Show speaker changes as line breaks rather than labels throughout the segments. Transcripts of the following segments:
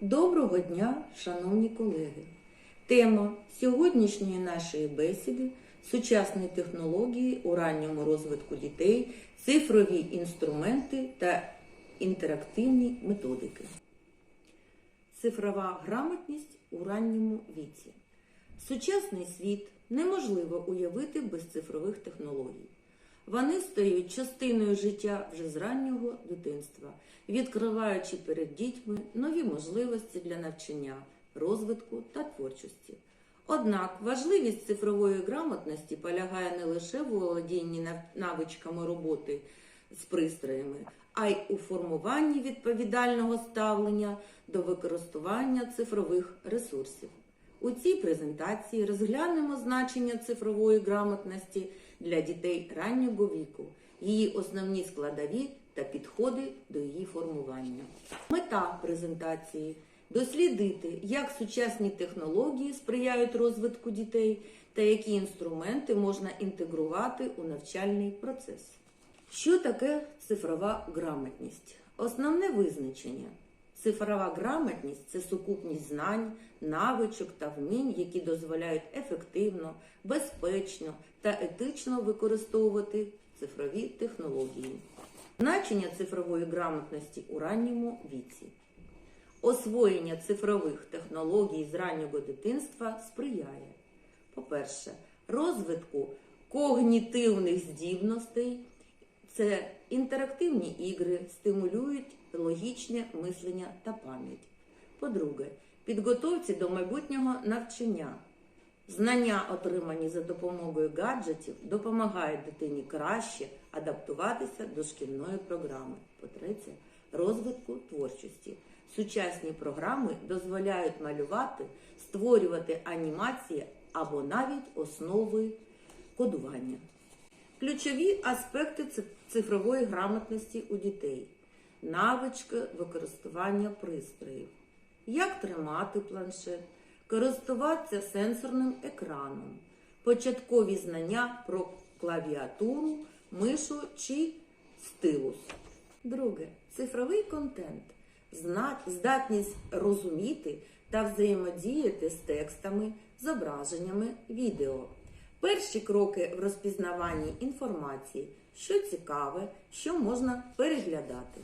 Доброго дня, шановні колеги! Тема сьогоднішньої нашої бесіди сучасні технології у ранньому розвитку дітей, цифрові інструменти та інтерактивні методики. Цифрова грамотність у ранньому віці. Сучасний світ неможливо уявити без цифрових технологій. Вони стають частиною життя вже з раннього дитинства, відкриваючи перед дітьми нові можливості для навчання, розвитку та творчості. Однак важливість цифрової грамотності полягає не лише в володінні навичками роботи з пристроями, а й у формуванні відповідального ставлення до використання цифрових ресурсів. У цій презентації розглянемо значення цифрової грамотності для дітей раннього віку, її основні складові та підходи до її формування. Мета презентації дослідити, як сучасні технології сприяють розвитку дітей та які інструменти можна інтегрувати у навчальний процес. Що таке цифрова грамотність? Основне визначення. Цифрова грамотність це сукупність знань, навичок та вмінь, які дозволяють ефективно, безпечно та етично використовувати цифрові технології. Значення цифрової грамотності у ранньому віці. Освоєння цифрових технологій з раннього дитинства сприяє, по-перше, розвитку когнітивних здібностей, це інтерактивні ігри стимулюють логічне мислення та пам'ять. По-друге, підготовці до майбутнього навчання. Знання, отримані за допомогою гаджетів, допомагають дитині краще адаптуватися до шкільної програми. По-третє, розвитку творчості. Сучасні програми дозволяють малювати, створювати анімації або навіть основи кодування. Ключові аспекти цифрової грамотності у дітей, навички використання пристроїв, як тримати планшет, користуватися сенсорним екраном, початкові знання про клавіатуру, мишу чи стилус. Друге цифровий контент, здатність розуміти та взаємодіяти з текстами, зображеннями, відео. Перші кроки в розпізнаванні інформації, що цікаве, що можна переглядати.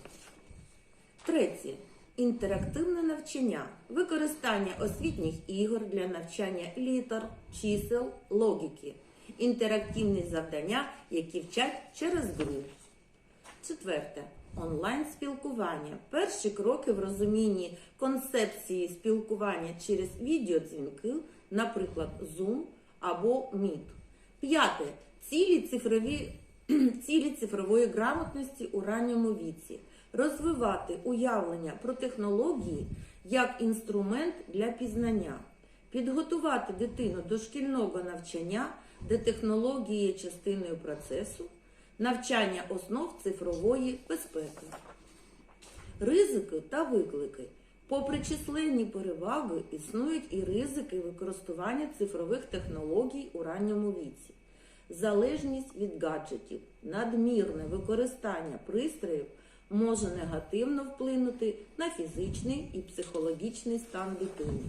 Третє. Інтерактивне навчання, використання освітніх ігор для навчання літер, чисел, логіки, інтерактивні завдання, які вчать через гру. Четверте. Онлайн спілкування. Перші кроки в розумінні концепції спілкування через відеодзвінки, наприклад, Zoom або Meet. П'яте. Цілі цифрові цілі цифрової грамотності у ранньому віці. Розвивати уявлення про технології як інструмент для пізнання, підготувати дитину до шкільного навчання, де технології є частиною процесу, навчання основ цифрової безпеки. Ризики та виклики. Попри численні переваги, існують і ризики використання цифрових технологій у ранньому віці. Залежність від гаджетів, надмірне використання пристроїв може негативно вплинути на фізичний і психологічний стан дитини.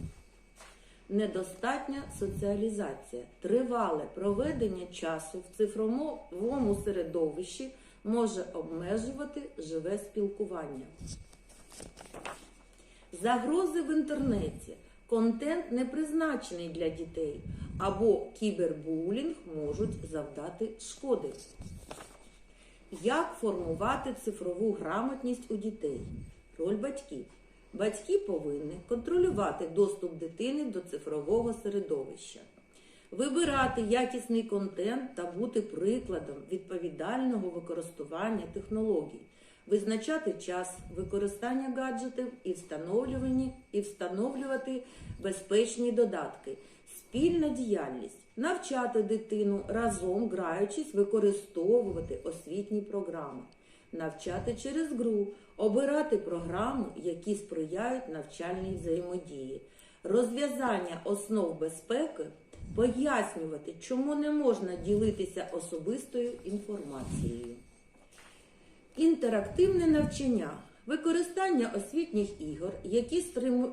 Недостатня соціалізація, тривале проведення часу в цифровому середовищі може обмежувати живе спілкування. Загрози в інтернеті. Контент не призначений для дітей або кібербулінг можуть завдати шкоди. Як формувати цифрову грамотність у дітей? Роль батьків. Батьки повинні контролювати доступ дитини до цифрового середовища, вибирати якісний контент та бути прикладом відповідального використання технологій, визначати час використання гаджетів і встановлювати безпечні додатки, спільна діяльність, навчати дитину разом граючись, використовувати освітні програми, навчати через гру, обирати програми, які сприяють навчальній взаємодії, розв'язання основ безпеки, пояснювати, чому не можна ділитися особистою інформацією. Інтерактивне навчання використання освітніх ігор, які стриму-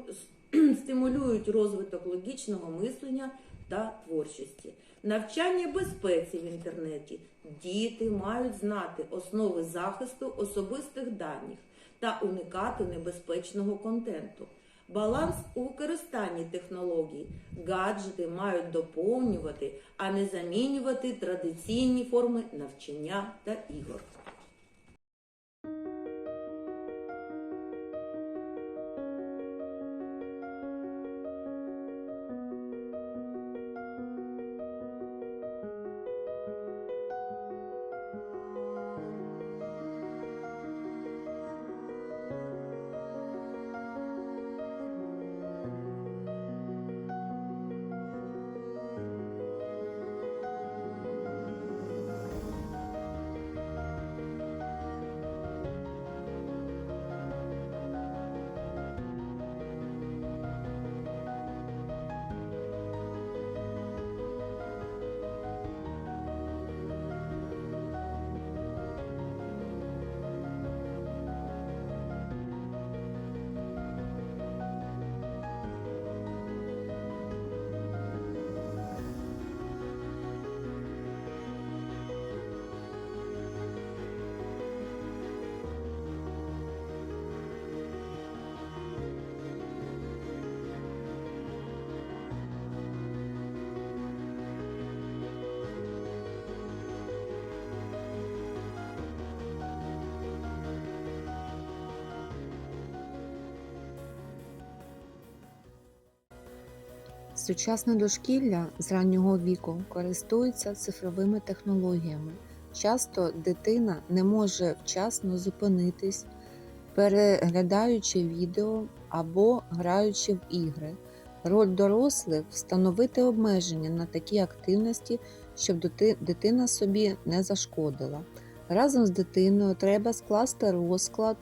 стимулюють розвиток логічного мислення та творчості, навчання безпеці в інтернеті. Діти мають знати основи захисту особистих даних та уникати небезпечного контенту. Баланс у використанні технологій. Гаджети мають доповнювати, а не замінювати традиційні форми навчання та ігор.
Сучасне дошкілля з раннього віку користується цифровими технологіями. Часто дитина не може вчасно зупинитись, переглядаючи відео або граючи в ігри. Роль дорослих встановити обмеження на такі активності, щоб дитина собі не зашкодила. Разом з дитиною треба скласти розклад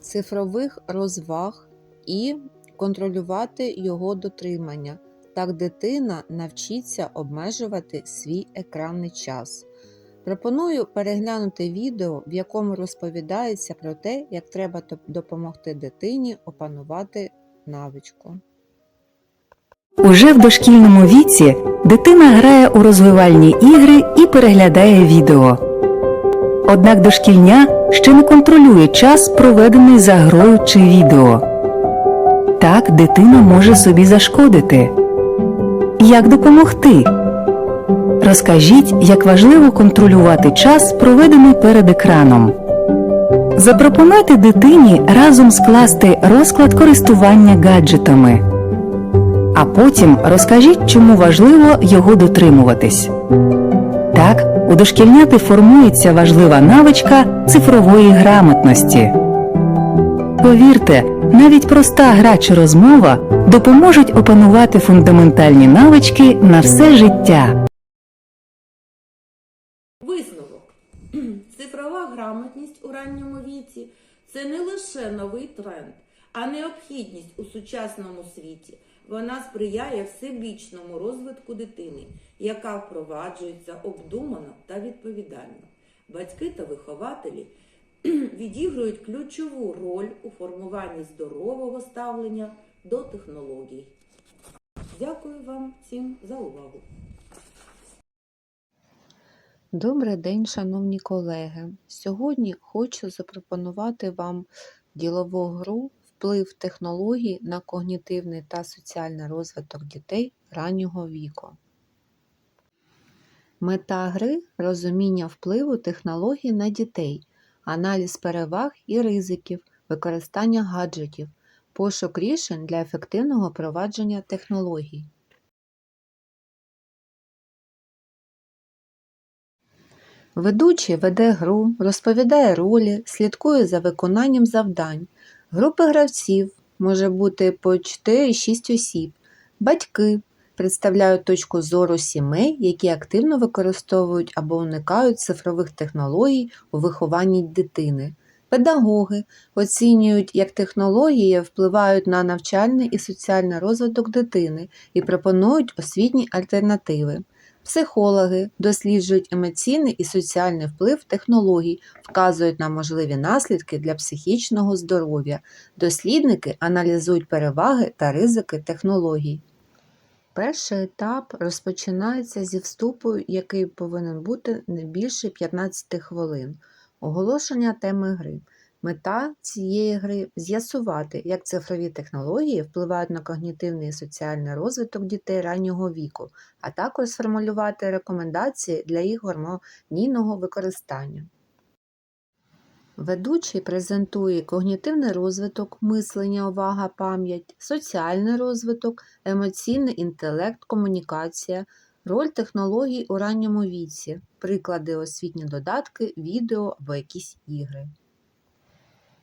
цифрових розваг і контролювати його дотримання. Так дитина навчиться обмежувати свій екранний час. Пропоную переглянути відео, в якому розповідається про те, як треба допомогти дитині опанувати навичку.
Уже в дошкільному віці дитина грає у розвивальні ігри і переглядає відео. Однак дошкільня ще не контролює час, проведений за грою чи відео. Так дитина може собі зашкодити. Як допомогти? Розкажіть, як важливо контролювати час, проведений перед екраном. Запропонуйте дитині разом скласти розклад користування гаджетами а потім розкажіть, чому важливо його дотримуватись. Так, у дошкільняти формується важлива навичка цифрової грамотності. Повірте, навіть проста гра чи розмова допоможуть опанувати фундаментальні навички на все життя.
Висновок. Цифрова грамотність у ранньому віці це не лише новий тренд, а необхідність у сучасному світі. Вона сприяє всебічному розвитку дитини, яка впроваджується обдумано та відповідально. Батьки та вихователі відіграють ключову роль у формуванні здорового ставлення до технологій. Дякую вам всім за увагу.
Добрий день, шановні колеги! Сьогодні хочу запропонувати вам ділову гру вплив технологій на когнітивний та соціальний розвиток дітей раннього віку. Мета гри розуміння впливу технологій на дітей, аналіз переваг і ризиків, використання гаджетів, пошук рішень для ефективного провадження технологій. Ведучий веде гру, розповідає ролі, слідкує за виконанням завдань. Групи гравців може бути по 4-6 осіб. Батьки представляють точку зору сімей, які активно використовують або уникають цифрових технологій у вихованні дитини. Педагоги оцінюють, як технології впливають на навчальний і соціальний розвиток дитини і пропонують освітні альтернативи. Психологи досліджують емоційний і соціальний вплив технологій, вказують на можливі наслідки для психічного здоров'я. Дослідники аналізують переваги та ризики технологій. Перший етап розпочинається зі вступу, який повинен бути не більше 15 хвилин. Оголошення теми гри. Мета цієї гри з'ясувати, як цифрові технології впливають на когнітивний і соціальний розвиток дітей раннього віку, а також сформулювати рекомендації для їх гармонійного використання. Ведучий презентує когнітивний розвиток, мислення, увага, пам'ять, соціальний розвиток, емоційний інтелект, комунікація, роль технологій у ранньому віці, приклади освітні додатки, відео або якісь ігри.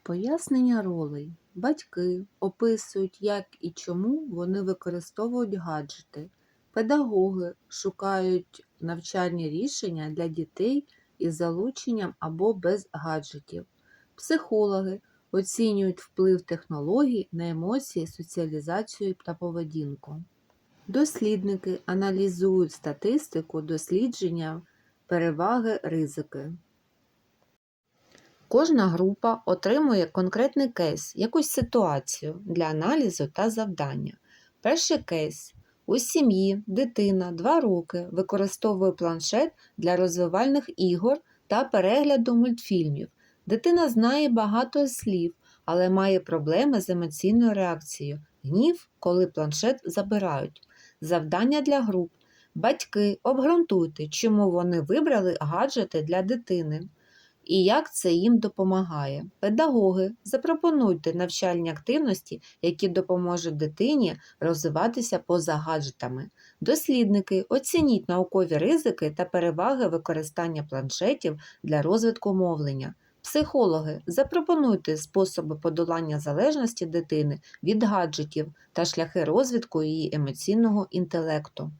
Пояснення ролей. Батьки описують, як і чому вони використовують гаджети. Педагоги шукають навчальні рішення для дітей із залученням або без гаджетів. Психологи оцінюють вплив технологій на емоції, соціалізацію та поведінку. Дослідники аналізують статистику дослідження, переваги, ризики. Кожна група отримує конкретний кейс, якусь ситуацію для аналізу та завдання. Перший кейс. У сім'ї дитина 2 роки використовує планшет для розвивальних ігор та перегляду мультфільмів. Дитина знає багато слів, але має проблеми з емоційною реакцією. Гнів, коли планшет забирають. Завдання для груп. Батьки обґрунтуйте, чому вони вибрали гаджети для дитини і як це їм допомагає. Педагоги, запропонуйте навчальні активності, які допоможуть дитині розвиватися поза гаджетами. Дослідники, оцініть наукові ризики та переваги використання планшетів для розвитку мовлення. Психологи, запропонуйте способи подолання залежності дитини від гаджетів та шляхи розвитку її емоційного інтелекту.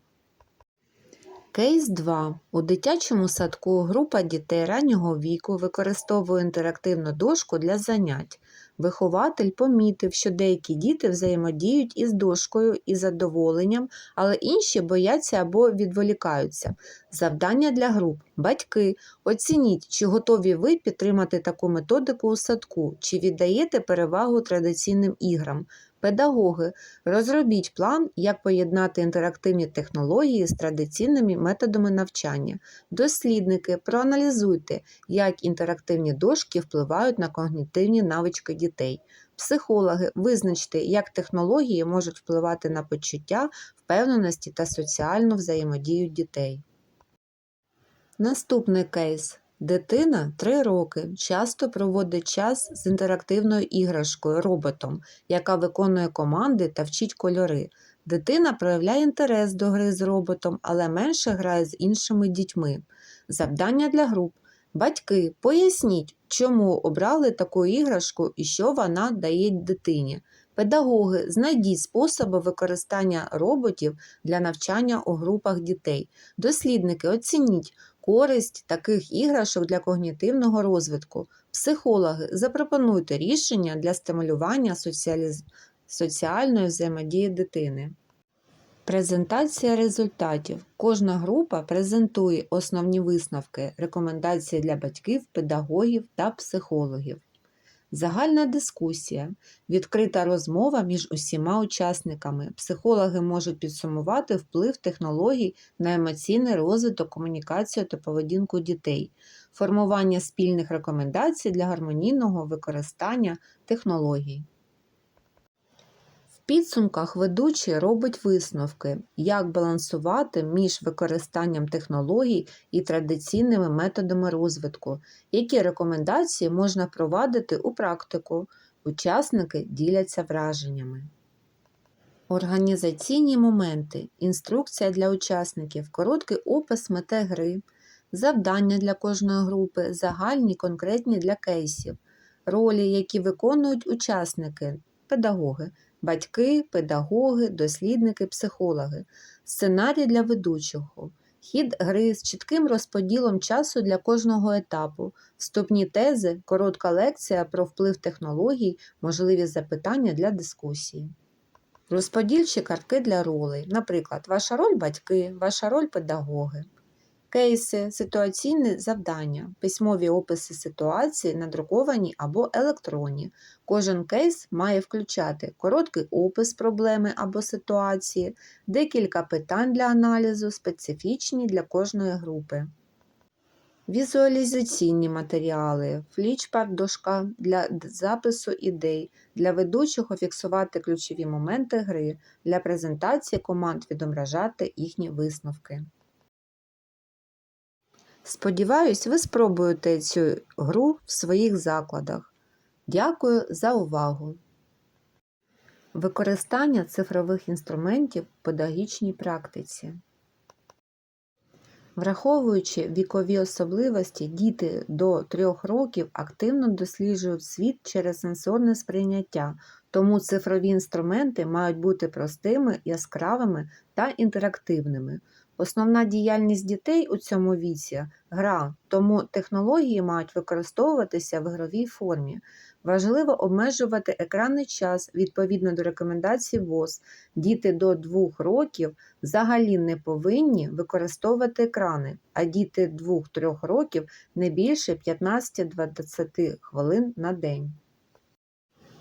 Кейс 2. У дитячому садку група дітей раннього віку використовує інтерактивну дошку для занять. Вихователь помітив, що деякі діти взаємодіють із дошкою із задоволенням, але інші бояться або відволікаються. Завдання для груп. Батьки, оцініть, чи готові ви підтримати таку методику у садку, чи віддаєте перевагу традиційним іграм. Педагоги, розробіть план, як поєднати інтерактивні технології з традиційними методами навчання. Дослідники, проаналізуйте, як інтерактивні дошки впливають на когнітивні навички дітей. Психологи, визначте, як технології можуть впливати на почуття, впевненості та соціальну взаємодію дітей. Наступний кейс. Дитина 3 роки часто проводить час з інтерактивною іграшкою роботом, яка виконує команди та вчить кольори. Дитина проявляє інтерес до гри з роботом, але менше грає з іншими дітьми. Завдання для груп. Батьки, поясніть, чому обрали таку іграшку і що вона дає дитині. Педагоги, знайдіть способи використання роботів для навчання у групах дітей. Дослідники, оцініть користь таких іграшок для когнітивного розвитку. Психологи, запропонуйте рішення для стимулювання соціаліз... соціальної взаємодії дитини. Презентація результатів. Кожна група презентує основні висновки, рекомендації для батьків, педагогів та психологів. Загальна дискусія. Відкрита розмова між усіма учасниками. Психологи можуть підсумувати вплив технологій на емоційний розвиток, комунікацію та поведінку дітей, формування спільних рекомендацій для гармонійного використання технологій. Підсумках ведучий робить висновки, як балансувати між використанням технологій і традиційними методами розвитку, які рекомендації можна впровадити у практику. Учасники діляться враженнями. Організаційні моменти, інструкція для учасників, короткий опис мети гри, завдання для кожної групи, загальні конкретні для кейсів, ролі, які виконують учасники, педагоги, батьки, педагоги, дослідники, психологи, сценарій для ведучого, хід гри з чітким розподілом часу для кожного етапу, вступні тези, коротка лекція про вплив технологій, можливі запитання для дискусії. Розподільчі картки для ролей, наприклад, ваша роль батьки, ваша роль педагоги. Кейси, ситуаційні завдання, письмові описи ситуації, надруковані або електронні. Кожен кейс має включати короткий опис проблеми або ситуації, декілька питань для аналізу, специфічні для кожної групи. Візуалізаційні матеріали, флічпарт дошка для запису ідей, для ведучого фіксувати ключові моменти гри, для презентації команд відображати їхні висновки. Сподіваюсь, ви спробуєте цю гру в своїх закладах. Дякую за увагу! Використання цифрових інструментів в педагогічній практиці. Враховуючи вікові особливості, діти до 3 років активно досліджують світ через сенсорне сприйняття, тому цифрові інструменти мають бути простими, яскравими та інтерактивними. Основна діяльність дітей у цьому віці гра, тому технології мають використовуватися в ігровій формі. Важливо обмежувати екранний час відповідно до рекомендацій ВОЗ. Діти до 2 років взагалі не повинні використовувати екрани, а діти 2-3 років не більше 15-20 хвилин на день.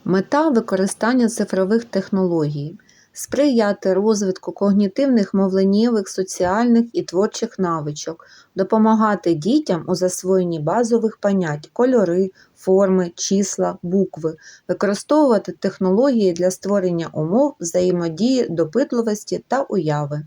Мета використання цифрових технологій сприяти розвитку когнітивних мовленнєвих, соціальних і творчих навичок, допомагати дітям у засвоєнні базових понять кольори, форми, числа, букви, використовувати технології для створення умов взаємодії, допитливості та уяви.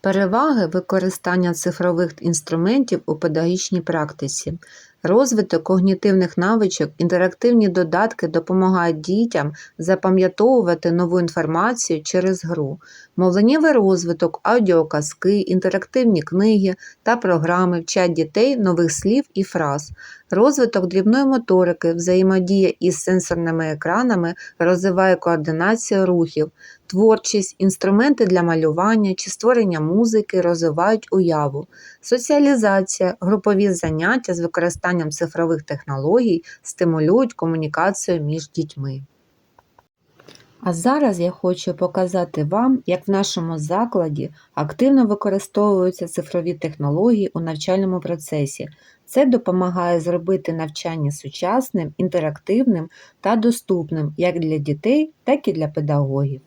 Переваги використання цифрових інструментів у педагогічній практиці. Розвиток когнітивних навичок, інтерактивні додатки допомагають дітям запам'ятовувати нову інформацію через гру, мовленнєвий розвиток, аудіоказки, інтерактивні книги та програми вчать дітей нових слів і фраз, розвиток дрібної моторики, взаємодія із сенсорними екранами розвиває координацію рухів, творчість, інструменти для малювання чи створення музики розвивають уяву, соціалізація, групові заняття з використанням цифрових технологій стимулюють комунікацію між дітьми. А зараз я хочу показати вам, як в нашому закладі активно використовуються цифрові технології у навчальному процесі. Це допомагає зробити навчання сучасним, інтерактивним та доступним як для дітей, так і для педагогів.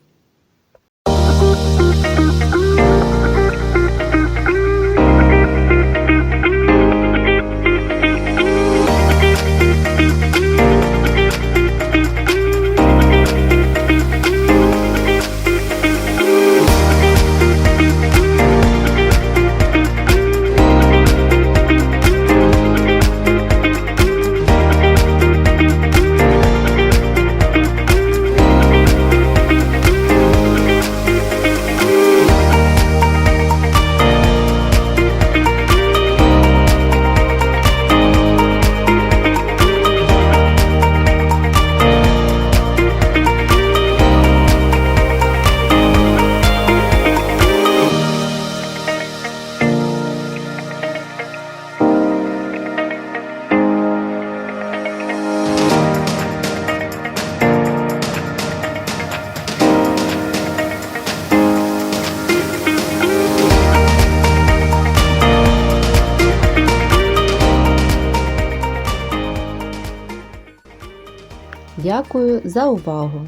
Дякую за увагу!